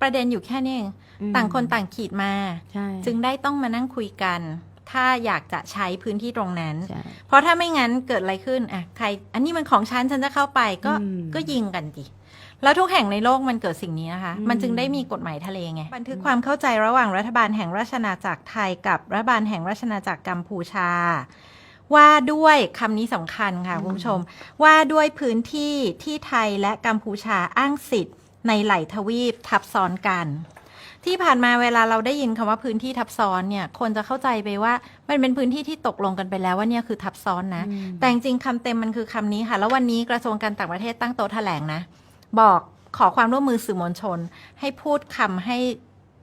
ประเด็นอยู่แค่นี้เองอืมต่างคนต่างขีดมาใช่จึงได้ต้องมานั่งคุยกัน ถ้าอยากจะใช้พื้นที่ตรงนั้นใช่เพราะถ้าไม่งั้นเกิดอะไรขึ้นอะใคร อันนี้มันของฉันฉันจะเข้าไปก็อืมก็ยิงกันดิแล้วทุกแห่งในโลกมันเกิดสิ่งนี้นะคะอืมมันจึงได้มีกฎหมายทะเลไง บันทึกความเข้าใจระหว่างรัฐบาลแห่งราชอาณาจักรไทยกับรัฐบาลแห่งราชอาณาจักรกัมพูชา ว่าด้วยคำนี้สำคัญค่ะคุณผู้ชม ว่าด้วยพื้นที่ที่ไทยและกัมพูชาอ้างสิทธิ์ ในไหลทวีปทับซ้อนกัน ที่ผ่านมาเวลาเราได้ยินคำว่าพื้นที่ทับซ้อนเนี่ย คนจะเข้าใจไปว่ามันเป็นพื้นที่ที่ตกลงกันไปแล้วว่าเนี่ยคือทับซ้อนนะอืมแต่จริงๆคำเต็มมันคือคำนี้ค่ะ แล้ววันนี้กระทรวงการต่างประเทศตั้งโต๊ะแถลงนะ บอกขอความร่วมมือสื่อมวลชน ให้พูดคำให้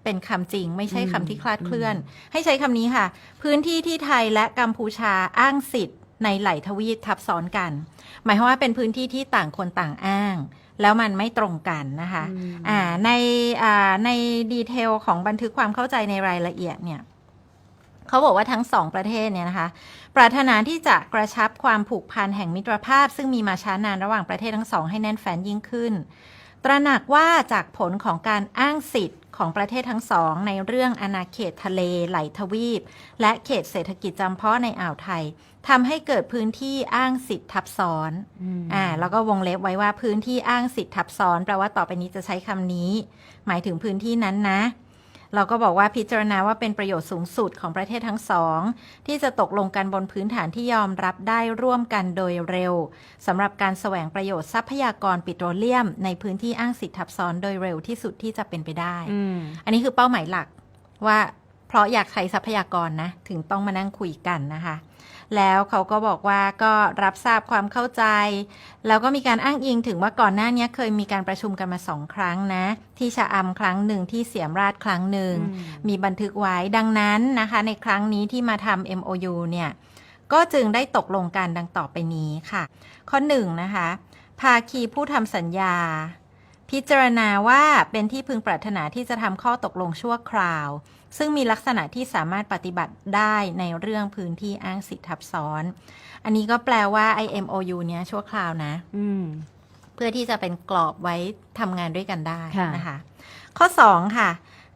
เป็นคำจริงไม่ใช่คำที่คลาดเคลื่อน ให้ใช้คำนี้ค่ะ พื้นที่ที่ไทยและกัมพูชาอ้างสิทธิ์ ในไหลทวีปทับซ้อนกัน หมายความว่าเป็นพื้นที่ที่ต่างคนต่างอ้าง แล้วมันไม่ตรงกันนะคะอืมอ่าในอ่าในดีเทลของบันทึกความเข้าใจในรายละเอียดเนี่ยเขาบอกว่าทั้งสองประเทศเนี่ยนะคะ ปรารถนาที่จะกระชับความผูกพันแห่งมิตรภาพ ซึ่งมีมาช้านานระหว่างประเทศทั้งสองให้แน่นแฟ้นยิ่งขึ้น ตระหนักว่าจากผลของการอ้างสิทธิ์ ของประเทศทั้งสองในเรื่องอาณาเขตทะเลไหลทวีป และเขตเศรษฐกิจจำเพาะในอ่าวไทยทำให้เกิดพื้นที่อ้างสิทธิ์ทับซ้อนมอ่าแล้วก็วงเล็บไว้ว่าพื้นที่อ้างสิทธิ์ทับซ้อนแปลว่าต่อไปนี้จะใช้คำนี้ หมายถึงพื้นที่นั้นนะ เราก็บอกว่าพิจารณาว่าเป็นประโยชน์สูงสุดของประเทศทั้งสอง ที่จะตกลงกันบนพื้นฐานที่ยอมรับได้ร่วมกันโดยเร็วสำหรับการแสวงประโยชน์ทรัพยากรปิโตรเลียม ในพื้นที่อ้างสิทธิ์ทับซ้อนโดยเร็วที่สุดที่จะเป็นไปได้อืมอันนี้คือเป้าหมายหลักว่าเพราะอยากใช้ทรัพยากรนะ ถึงต้องมานั่งคุยกันนะคะ แล้วเขาก็บอกว่าก็รับทราบความเข้าใจ แล้วก็มีการอ้างอิงถึงว่าก่อนหน้านี้เคยมีการประชุมกันมาสองครั้งนะ ที่ชะอำครั้งหนึ่งที่เสียมราชครั้งหนึ่งอืมมีบันทึกไว้ดังนั้นนะคะ ในครั้งนี้ที่มาทำ MOU เนี่ยก็จึงได้ตกลงกันดังต่อไปนี้ค่ะ ข้อหนึ่งนะคะภาคีผู้ทำสัญญา พิจารณาว่าเป็นที่พึงปรารถนาที่จะทำข้อตกลงชั่วคราว ซึ่งมีลักษณะที่สามารถปฏิบัติได้ในเรื่องพื้นที่อ้างสิทธิทับซ้อน อันนี้ก็แปลว่า IMOU เนี้ยชั่วคราวนะ อืม เพื่อที่จะเป็นกรอบไว้ทำงานด้วยกันได้ค่ะนะคะ ข้อ 2 ค่ะ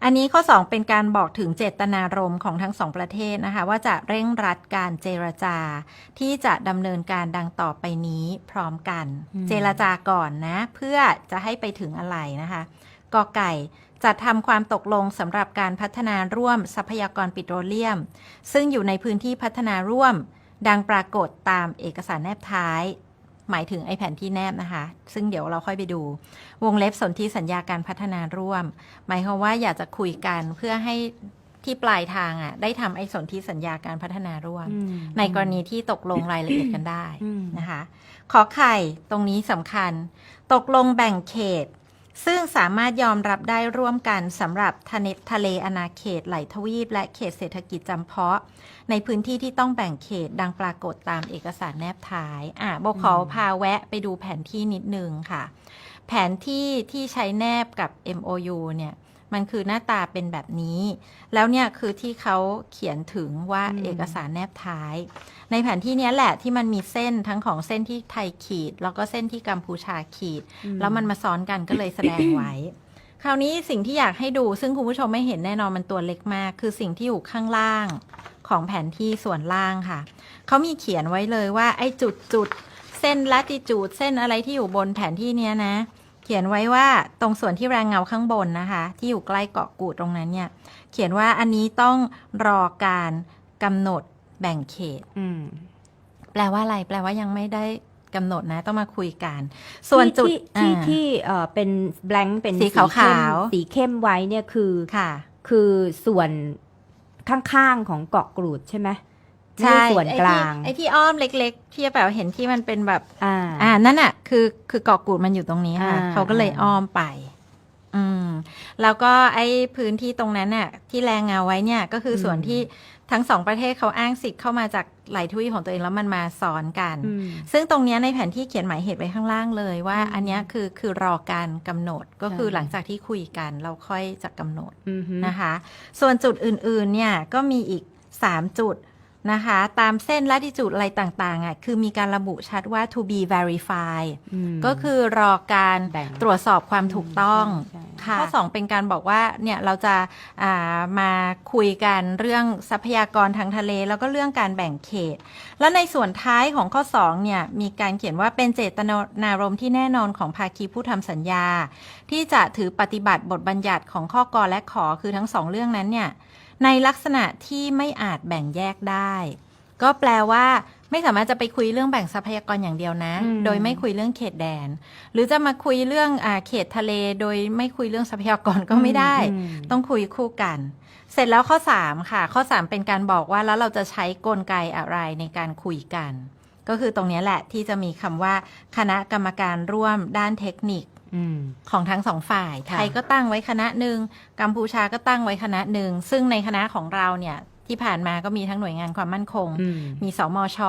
อันนี้ข้อ 2 เป็นการบอกถึงเจตนารมณ์ของทั้งสองประเทศนะคะ ว่าจะเร่งรัดการเจรจา ที่จะดำเนินการดังต่อไปนี้พร้อมกันเจรจาก่อนนะ เพื่อจะให้ไปถึงอะไรนะคะ กอไก่ จัดทำความตกลงสำหรับการพัฒนาร่วมทรัพยากรปิโตรเลียม ซึ่งอยู่ในพื้นที่พัฒนาร่วม ดังปรากฏตามเอกสารแนบท้าย หมายถึงไอแผนที่แนบนะคะ ซึ่งเดี๋ยวเราค่อยไปดู วงเล็บสนธิสัญญาการพัฒนาร่วม หมายความว่าอยากจะคุยกันเพื่อให้ที่ปลายทางอะ ได้ทำไอสนธิสัญญาการพัฒนาร่วมอืมในกรณีที่ตกลงรายละเอียดกันได้อืมนะคะ ขอไข่ตรงนี้สำคัญ ตกลงแบ่งเขต ซึ่งสามารถยอมรับได้ร่วมกันสำหรับทะเลทะเลอาณาเขตไหลทวีป และเขตเศรษฐกิจจำเพาะ ในพื้นที่ที่ต้องแบ่งเขตดังปรากฏตามเอกสารแนบท้าย อะโบขอพาแวะไปดูแผนที่นิดนึงค่ะ แผนที่ที่ใช้แนบกับ MOU เนี่ย มันคือหน้าตาเป็นแบบนี้ แล้วเนี่ยคือที่เขาเขียนถึงว่าอืม เอกสารแนบท้าย ในแผนที่เนี้ยแหละที่มันมีเส้นทั้งของเส้นที่ไทยขีด แล้วก็เส้นที่กัมพูชาขีด แล้วมันมาซ้อนกันก็เลยแสดงไว้ คราวนี้สิ่งที่อยากให้ดู ซึ่งคุณผู้ชมไม่เห็นแน่นอนมันตัวเล็กมาก คือสิ่งที่อยู่ข้างล่างของแผนที่ส่วนล่างค่ะ เขามีเขียนไว้เลยว่าไอ้จุดจุดเส้นลัติจูดเส้นอะไรที่อยู่บนแผนที่เนี้ยนะ เขียนไว้ว่าตรงส่วนที่แรงเงาข้างบนนะคะ ที่อยู่ใกล้เกาะกูดตรงนั้นเนี่ย เขียนว่าอันนี้ต้องรอการกำหนดแบ่งเขตอืมแปลว่าอะไร แปลว่ายังไม่ได้กำหนดนะ ต้องมาคุยกัน ส่วนจุดที่ที่อ่าที่เอ่อเป็น blank เป็นสีขาวๆเข้มสีเข้มไว้เนี่ยคือค่ะ คือส่วนข้างๆของเกาะกรูดใช่ไหม ใช่ไม่ส่วนกลาง ไอ้ที่ไอ้ที่อ้อมเล็ก ๆ ที่แบบเห็นที่มันเป็นแบบอ่า อ่านั่นอะ คือคือเกาะกูดมันอยู่ตรงนี้ค่ะอ่า เขาก็เลยอ้อมไป อืม แล้วก็ไอ้พื้นที่ตรงนั้นน่ะ ที่แรงเงาไว้เนี่ย ก็คือส่วนที่ทั้งสองประเทศเขาอ้างสิทธิ์เข้ามาจากไหลทวีปของตัวเองแล้วมันมาซ้อนกัน อืม ซึ่งตรงเนี้ยในแผนที่เขียนหมายเหตุไว้ข้างล่างเลยว่าอืมอันเนี้ยคือคือรอการกำหนดก็คือใช่ หลังจากที่คุยกัน เราค่อยจะกำหนด อืมฮึนะคะ ส่วนจุดอื่น ๆ เนี่ย ก็มีอีก 3 จุด นะคะ ตามเส้นลัติจูดอะไรต่างๆอะคือมีการระบุชัดว่า to be verified มก็คือรอการแบ่งตรวจสอบความถูกต้องใช่ใช่ค่ะข้อ2เป็นการบอกว่าเนี่ยเราจะอ่ามาคุยกันเรื่องทรัพยากรทางทะเล แล้วก็เรื่องการแบ่งเขต แล้วในส่วนท้ายของข้อ2เนี่ยมีการเขียนว่าเป็นเจตนารมณ์ที่แน่นอนของภาคีผู้ทำสัญญา ที่จะถือปฏิบัติบทบัญญัติของข้อกอและขอคือทั้งสองเรื่องนั้นเนี่ย ในลักษณะที่ไม่อาจแบ่งแยกได้ ก็แปลว่า ไม่สามารถจะไปคุยเรื่องแบ่งทรัพยากรอย่างเดียวนะอืมโดยไม่คุยเรื่องเขตแดน หรือจะมาคุยเรื่องอาเขตทะเล โดยไม่คุยเรื่องทรัพยากรก็ไม่ได้อืมต้องคุยคู่กัน เสร็จแล้วข้อ 3 ค่ะ ข้อ 3 เป็นการบอกว่าแล้วเราจะใช้กลไกอะไรในการคุยกัน ก็คือตรงนี้แหละที่จะมีคำว่า คณะกรรมการร่วมด้านเทคนิคอืม ของทั้งสองฝ่าย ไทค่ะยก็ตั้งไว้คณะหนึ่งกัมพูชาก็ตั้งไว้คณะหนึ่ง ซึ่งในคณะของเราเนี่ยที่ผ่านมาก็มีทั้งหน่วยงานความมั่นคงอืมมีสมช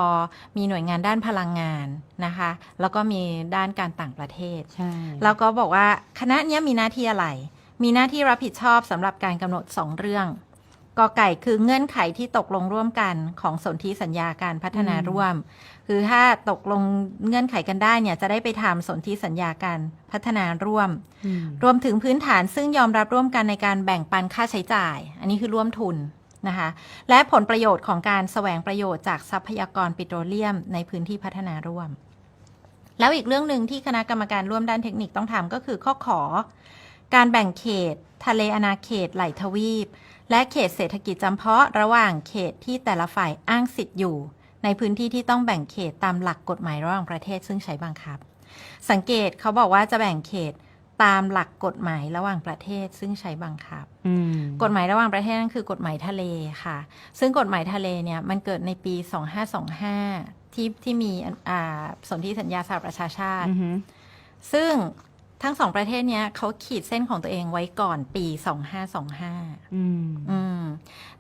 มีหน่วยงานด้านพลังงานนะคะ แล้วก็มีด้านการต่างประเทศใช่แล้วก็บอกว่าคณะเนี้ยมีหน้าที่อะไร มีหน้าที่รับผิดชอบสำหรับการกำหนด2เรื่อง กอไก่คือเงื่อนไขที่ตกลงร่วมกันของสนธิสัญญาการพัฒนาร่วม คือถ้าตกลงเงื่อนไขกันได้เนี่ยจะได้ไปทำสนธิสัญญาการพัฒนาร่วมอืมรวมถึงพื้นฐานซึ่งยอมรับร่วมกันในการแบ่งปันค่าใช้จ่าย อันนี้คือร่วมทุนนะคะและผลประโยชน์ของการแสวงประโยชน์จากทรัพยากรปิโตรเลียมในพื้นที่พัฒนาร่วม แล้วอีกเรื่องหนึ่งที่คณะกรรมการร่วมด้านเทคนิคต้องทำก็คือข้อขอ การแบ่งเขต ทะเลอาณาเขตไหลทวีป และเขตเศรษฐกิจจำเพาะระหว่างเขตที่แต่ละฝ่ายอ้างสิทธิ์อยู่ ในพื้นที่ที่ต้องแบ่งเขตตามหลักกฎหมายระหว่างประเทศซึ่งใช้บังคับ สังเกตเขาบอกว่าจะแบ่งเขตตามหลักกฎหมายระหว่างประเทศซึ่งใช้บังคับอืมกฎหมายระหว่างประเทศนั่นคือกฎหมายทะเลค่ะ ซึ่งกฎหมายทะเลเนี่ยมันเกิดในปี 2525 ที่ที่มีอ่าสนธิสัญญาสหประชาชาติอือหือซึ่ง ทั้งสองประเทศเนี้ยเขาขีดเส้นของตัวเองไว้ก่อนปี 2525อืมอืม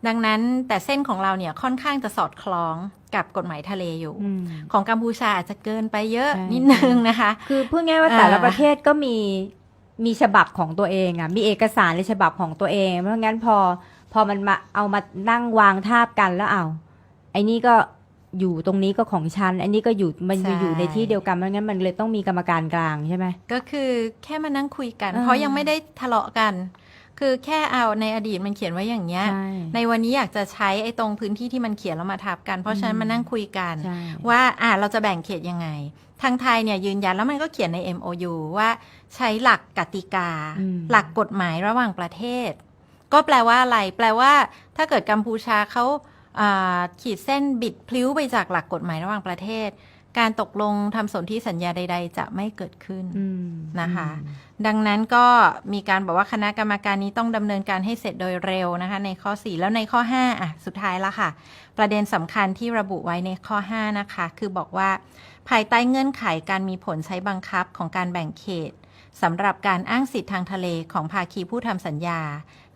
ดังนั้นแต่เส้นของเราเนี่ยค่อนข้างจะสอดคล้องกับกฎหมายทะเลอยู่ อืม ของกัมพูชาอาจจะเกินไปเยอะใช่ นิดนึงนะคะ คือพูดง่ายว่าอ่าแต่ละประเทศก็มีมีฉบับของตัวเองอะมีเอกสารในฉบับของตัวเอง เพราะงั้นพอพอมันมาเอามานั่งวางทาบกันแล้วเอาไอ้นี่ก็ อยู่ตรงนี้ก็ของฉันไอ้นี่ก็อยู่มันใช่ อยู่ในที่เดียวกันเพราะงั้นมันเลยต้องมีกรรมการกลางใช่ไหม ก็คือแค่มานั่งคุยกัน อ่า เพราะยังไม่ได้ทะเลาะกัน คือแค่เอาในอดีตมันเขียนไว้อย่างเงี้ย ใช่ ในวันนี้อยากจะใช้ไอ้ตรงพื้นที่ที่มันเขียนแล้วมาทับกัน เพราะฉะนั้นอืม มานั่งคุยกัน ใช่ ว่าอ่าเราจะแบ่งเขตยังไง ทางไทยเนี่ยยืนยันแล้วมันก็เขียนใน MOU ว่าใช้หลักกติกา อืม หลักกฎหมายระหว่างประเทศ ก็แปลว่าอะไร แปลว่า ถ้าเกิดกัมพูชาเขาอ่า ขีดเส้นบิดพลิ้วไปจากหลักกฎหมายระหว่างประเทศ การตกลงทำสนธิสัญญาใด ๆ จะไม่เกิดขึ้นอืมนะคะ ดังนั้นก็มีการบอกว่าคณะกรรมการนี้ต้องดำเนินการให้เสร็จโดยเร็วนะคะ ในข้อ 4 แล้วในข้อ 5 อะ สุดท้ายละค่ะ ประเด็นสำคัญที่ระบุไว้ในข้อ 5 นะคะ คือบอกว่า ภายใต้เงื่อนไขการมีผลใช้บังคับของการแบ่งเขต สำหรับการอ้างสิทธิ์ทางทะเลของภาคีผู้ทำสัญญา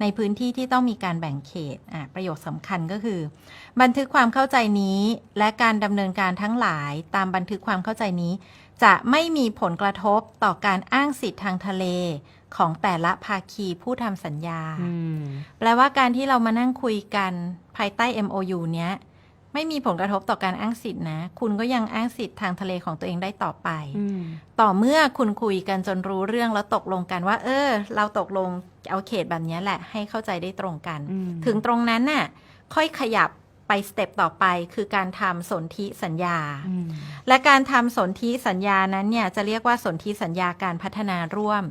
ในพื้นที่ที่ต้องมีการแบ่งเขตอะประโยชน์สำคัญก็คือ บันทึกความเข้าใจนี้ และการดำเนินการทั้งหลายตามบันทึกความเข้าใจนี้ จะไม่มีผลกระทบต่อการอ้างสิทธิ์ทางทะเลของแต่ละภาคีผู้ทำสัญญาอืมแปลว่าการที่เรามานั่งคุยกันภายใต้ MOU เนี้ย ไม่มีผลกระทบต่อการอ้างสิทธินะ คุณก็ยังอ้างสิทธิ์ทางทะเลของตัวเองได้ต่อไปอืมต่อเมื่อคุณคุยกันจนรู้เรื่องแล้วตกลงกันว่า เออ เราตกลงเอาเขตแบบเนี้ยแหละ ให้เข้าใจได้ตรงกันอืมถึงตรงนั้นน่ะ ค่อยขยับไปสเต็ปต่อไปคือการทำสนธิสัญญาอืมและการทำสนธิสัญญานั้นเนี่ยจะเรียกว่าสนธิสัญญาการพัฒนาร่วม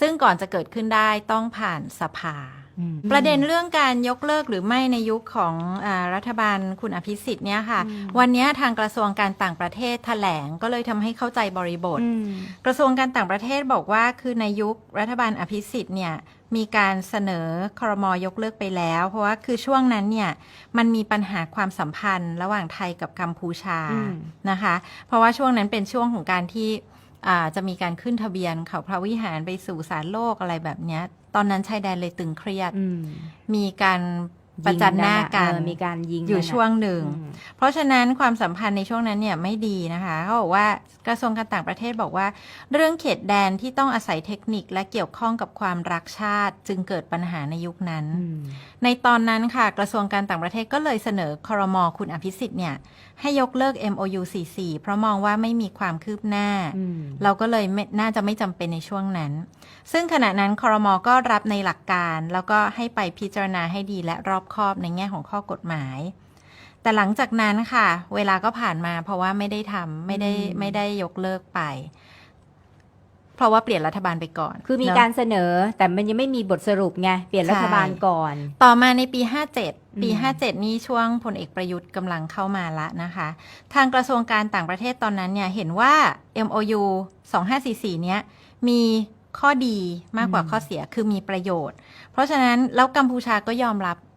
ซึ่งก่อนจะเกิดขึ้นได้ต้องผ่านสภาอืมประเด็นเรื่องการยกเลิกหรือไม่ในยุคของอารัฐบาลคุณอภิสิทธิ์เนี่ยค่ะอืมวันนี้ทางกระทรวงการต่างประเทศแถลงก็เลยทำให้เข้าใจบริบทอืมกระทรวงการต่างประเทศบอกว่าคือในยุครัฐบาลอภิสิทธิ์เนี่ยมีการเสนอครมยกเลิกไปแล้ว เพราะว่าคือช่วงนั้นเนี่ยมันมีปัญหาความสัมพันธ์ ระหว่างไทยกับกัมพูชาอืมนะคะ เพราะว่าช่วงนั้นเป็นช่วงของการที่อ่า จะมีการขึ้นทะเบียนเขาพระวิหารไปสู่สารโลกอะไรแบบเนี้ย ตอนนั้นชายแดนเลยตึงเครียดอืมมีการประจันหน้ากันเออมีการยิงอยู่กันะช่วงหนึ่งอืมเพราะฉะนั้นความสัมพันธ์ในช่วงนั้นเนี่ยไม่ดีนะคะเขาบอกว่ากระทรวงการต่างประเทศบอกว่า เรื่องเขตแดนที่ต้องอาศัยเทคนิคและเกี่ยวข้องกับความรักชาติ จึงเกิดปัญหาในยุคนั้นอืมในตอนนั้นค่ะ กระทรวงการต่างประเทศก็เลยเสนอครมคุณอภิสิทธิ์เนี่ยให้ยกเลิก MOU 44 เพราะมองว่าไม่มีความคืบหน้าอืมเราก็เลยไม่น่าจะไม่จำเป็นในช่วงนั้น ซึ่งขณะนั้นคอรมอก็รับในหลักการ แล้วก็ให้ไปพิจารณาให้ดีและรอบคอบในแง่ของข้อกฎหมาย แต่หลังจากนั้นค่ะ เวลาก็ผ่านมาเพราะว่าไม่ได้ทำไม่ได้อืมไม่ได้ยกเลิกไป เพราะว่าเปลี่ยนรัฐบาลไปก่อนคือมีเนอะการเสนอแต่มันยังไม่มีบทสรุปไงเปลี่ยนรัฐบาลใช่ก่อนต่อมาในปี 57 ปี อืม 57 นี่ช่วงพลเอกประยุทธ์กำลังเข้ามาละนะคะ ทางกระทรวงการต่างประเทศตอนนั้นเนี่ยเห็นว่า MOU 2544 เนี้ยมีข้อดีมากกว่าข้อเสียคือมีประโยชน์ เพราะฉะนั้นแล้วกัมพูชาก็ยอมรับอืม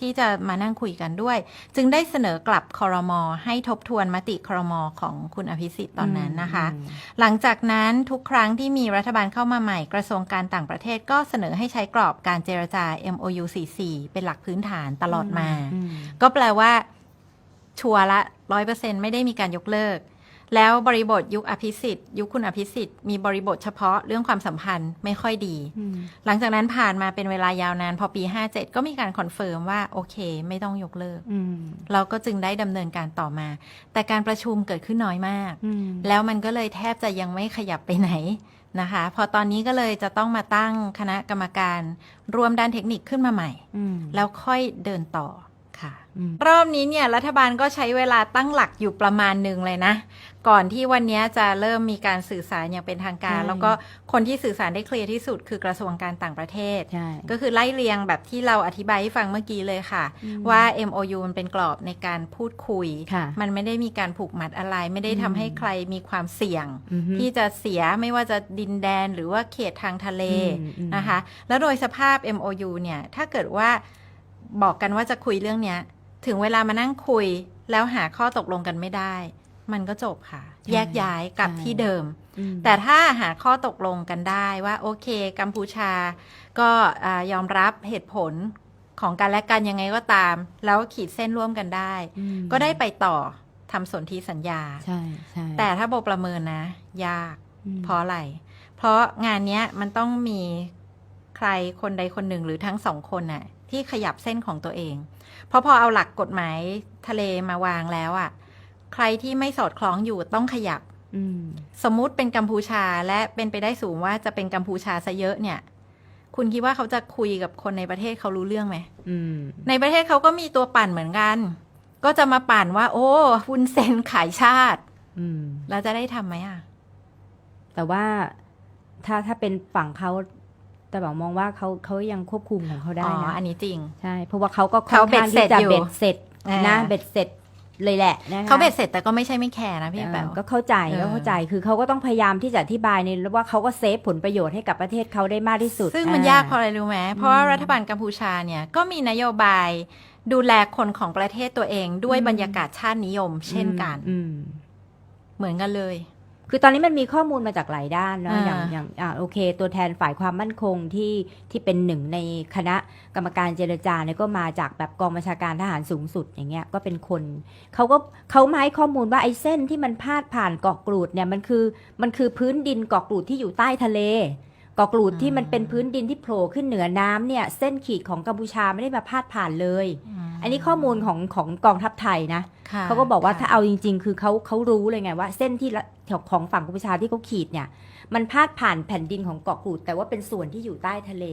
ที่จะมานั่งคุยกันด้วย จึงได้เสนอกลับคอรมอให้ทบทวนมติคอรมอของคุณอภิสิทธิ์ตอนนั้นนะคะอืมหลังจากนั้นทุกครั้งที่มีรัฐบาลเข้ามาใหม่กระทรวงการต่างประเทศก็เสนอให้ใช้กรอบการเจรจา MOU 44เป็นหลักพื้นฐานตลอดมาอืมก็แปลว่า ชัวร์ละร้อยเปอร์เซ็นไม่ได้มีการยกเลิก แล้วบริบทยุคอภิสิทธิ์ ยุคคุณอภิสิทธิ์มีบริบทเฉพาะเรื่องความสัมพันธ์ไม่ค่อยดีอืมหลังจากนั้นผ่านมาเป็นเวลายาวนาน พอปี 57 ก็มีการคอนเฟิร์มว่า โอเค ไม่ต้องยกเลิกอืมเราก็จึงได้ดำเนินการต่อมา แต่การประชุมเกิดขึ้นน้อยมากอืมแล้วมันก็เลยแทบจะยังไม่ขยับไปไหนนะคะ พอตอนนี้ก็เลยจะต้องมาตั้งคณะกรรมการรวมด้านเทคนิคขึ้นมาใหม่อืมแล้วค่อยเดินต่อค่ะอืมรอบนี้เนี่ยรัฐบาลก็ใช้เวลาตั้งหลักอยู่ประมาณหนึ่งเลยนะ ก่อนที่วันนี้จะเริ่มมีการสื่อสารอย่างเป็นทางการ ใช่แล้วก็คนที่สื่อสารได้เคลียร์ที่สุดคือกระทรวงการต่างประเทศ ใช่ก็คือไล่เรียงแบบที่เราอธิบายให้ฟังเมื่อกี้เลยค่ะ อืมว่า MOU มันเป็นกรอบในการพูดคุย ค่ะมันไม่ได้มีการผูกมัดอะไร ไม่ได้อืมทำให้ใครมีความเสี่ยง อือฮึ ที่จะเสียไม่ว่าจะดินแดนหรือว่าเขตทางทะเล อืมอืม นะคะ แล้วโดยสภาพ MOU เนี่ย ถ้าเกิดว่าบอกกันว่าจะคุยเรื่องเนี้ย ถึงเวลามานั่งคุย แล้วหาข้อตกลงกันไม่ได้ มันก็จบค่ะ แยกย้ายกลับที่เดิมอืมแต่ถ้าหาข้อตกลงกันได้ว่าโอเค กัมพูชา ก็อายอมรับเหตุผลของกันและกันยังไงก็ตาม แล้วขีดเส้นร่วมกันได้อืมก็ได้ไปต่อทำสนธิสัญญาใช่ใช่แต่ถ้าโบประเมินนะ ยากอืมเพราะอะไร เพราะงานเนี้ยมันต้องมีใครคนใดคนหนึ่งหรือทั้งสองคนน่ะ ที่ขยับเส้นของตัวเอง เพราะพอเอาหลักกฎหมายทะเลมาวางแล้วอะ ใครที่ไม่สอดคล้องอยู่ต้องขยับอืมสมมุติเป็นกัมพูชาและเป็นไปได้สูงว่าจะเป็นกัมพูชาซะเยอะเนี่ย คุณคิดว่าเขาจะคุยกับคนในประเทศเขารู้เรื่องไหมอืมในประเทศเขาก็มีตัวปั่นเหมือนกัน ก็จะมาปั่นว่า โอ้วุนเซนขายชาติอืมแล้วจะได้ทำไหมอะ แต่ว่าถ้าถ้าเป็นฝั่งเขาแต่บอกมองว่าเขาเขายังควบคุมของเขาได้อ๋อนะอันนี้จริงใช่เพราะว่าเขาก็เขาค่อนข้างเบ็ดเสร็ที่จจะอยู่เบ็ดเสร็จอ่านะเบ็ดเสร็จ เลยแหละนะคะเขาเบ็ดเสร็จแต่ก็ไม่ใช่ไม่แคร์นะพี่เออแป๋ว ก็เข้าใจเออก็เข้าใจคือเขาก็ต้องพยายามที่จะอธิบายในว่าเขาก็เซฟผลประโยชน์ให้กับประเทศเขาได้มากที่สุด ซึ่งมันอ่ยากเพราะอะไรรู้ไหมเพราะว่าอืมรัฐบาลกัมพูชาเนี่ยก็มีนโยบายดูแลคนของประเทศตัวเองด้วยอืมบรรยากาศชาตินิยม เช่นกันอืมเหมือนกันเลย คือตอนนี้มันมีข้อมูลมาจากหลายด้านเนาะอ่าอย่างอย่างอ่าโอเค ตัวแทนฝ่ายความมั่นคงที่ที่เป็นหนึ่งในคณะกรรมการเจรจาเนี่ยก็มาจากแบบกองบัญชาการทหารสูงสุดอย่างเงี้ยก็เป็นคนเขาก็เขามาให้ข้อมูลว่าไอ้เส้นที่มันพาดผ่านเกาะกรูดเนี่ยมันคือมันคือพื้นดินเกาะกรูดที่อยู่ใต้ทะเลเกาะกรูดที่มันเป็นพื้นดินที่โผล่ขึ้นเหนือน้ำเนี่ย เส้นขีดของกัมพูชาไม่ได้มาพาดผ่านเลยอั นนี้ข้อมูลของของกองทัพไทยนะค่ะเขาก็บอกว่าค่ะถ้าเอาจริง ๆ คือเขาเขารู้เลยไงว่า เส้นที่ละของฝั่งกัมพูชาที่เขาขีดเนี่ยมันพาดผ่านแผ่นดินของเกาะกูด แต่ว่าเป็นส่วนที่อยู่ใต้ทะเล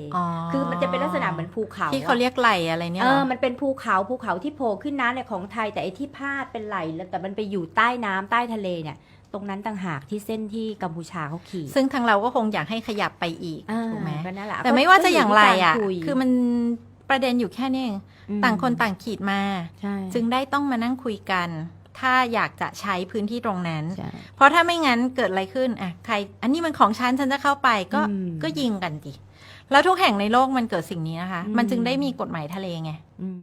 คือมันจะเป็นลักษณะเหมือนภูเขา ที่เขาอะเรียกไหลอะไรเนี่ยเอหรอมันเป็นภูเขาภูเขาที่โผล่ขึ้นน้ำเนี่ยของไทยแต่ไอ้ที่พาดเป็นไหลแล้วแต่มันไปอยู่ใต้น้ำใต้ทะเลเนี่ยตรงนั้นต่างหากที่เส้นที่กัมพูชาเขาขีดซึ่งทางเราก็คงอยากให้ขยับไปอีกอ่าถูกไหมก็นั่นแหละแต่ไม่ว่าจะอย่างไรอะก็ยู่ที่กาคือมัน ประเด็นอยู่แค่นี้เองอืมต่างคนต่างขีดมาใช่จึงได้ต้องมานั่งคุยกัน ถ้าอยากจะใช้พื้นที่ตรงนั้นใช่เพราะถ้าไม่งั้นเกิดอะไรขึ้นอะใคร อันนี้มันของฉันฉันจะเข้าไปก็อืมก็ยิงกันดิแล้วทุกแห่งในโลกมันเกิดสิ่งนี้นะคะอืมมันจึงได้มีกฎหมายทะเลไงอืม